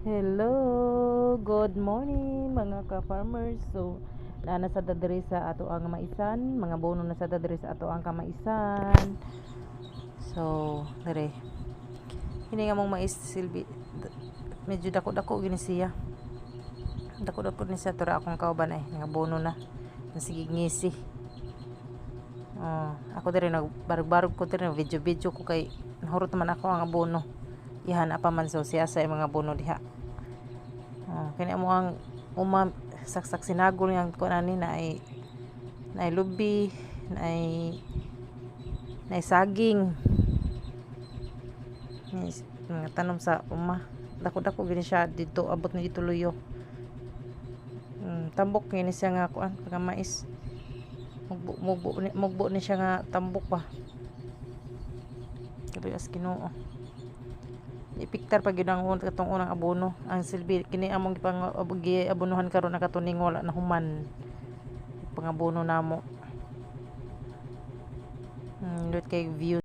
Hello, good morning mga ka-farmers. So, na sa dadiri sa ato ang maisan, mga bono na sa dadiri sa ato ang kamaisan. So, dire. Hini nga mong mais silbi medyo dako-dako gini siya. Dako-dako ni siya tura akong kauban ay nga bono na. Sige ngisi. Oh, ako dire nagbarog-barog ko dire video-video ko kay nahurot man ako ang abono ihan apa man so siya sa mga bono diha. Oh, kani mo ang uma saksak sinagol yang ko nani na ay na ay lubi na ay na ay saging mga tanom sa uma. Dako-dako gini siya dito abot na dito luyo. Mm, tambok gini siya nga kuan pagka mais. Mugbo mugbo ni mugbo ni siya nga tambok pa Kaya as Ginoo ipiktar pag yun katong unang abono. Ang silbi kini among gipang gi abonohan karon na katuning wala na human. Pangabono namo. Mm, kay view